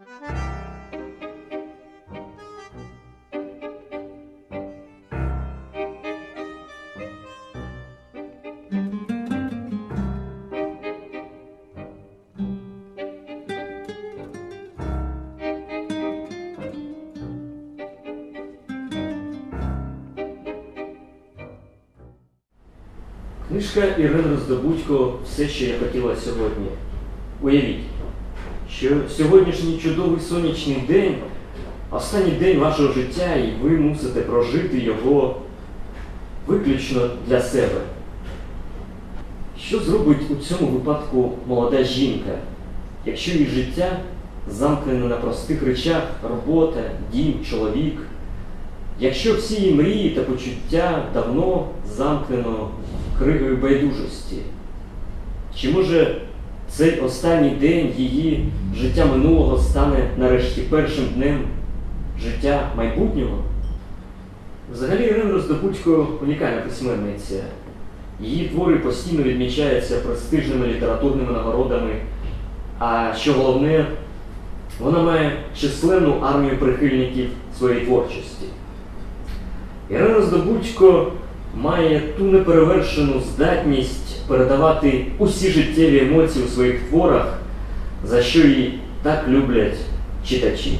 Книжка Ірини Роздобудько все, що я хотіла сьогодні. Уявіть, що сьогоднішній чудовий сонячний день, останній день вашого життя, і ви мусите прожити його виключно для себе. Що зробить у цьому випадку молода жінка, якщо її життя замкнене на простих речах робота, дім, чоловік? Якщо всі її мрії та почуття давно замкнено кригою байдужості, чи може цей останній день її життя минулого стане нарешті першим днем життя майбутнього? Взагалі Ірина Роздобудько унікальна письменниця. Її твори постійно відмічаються престижними літературними нагородами, а що головне, вона має численну армію прихильників своєї творчості. Ірина Роздобудько має ту неперевершену здатність передавати усі життєві емоції у своїх творах, за що її так люблять читачі.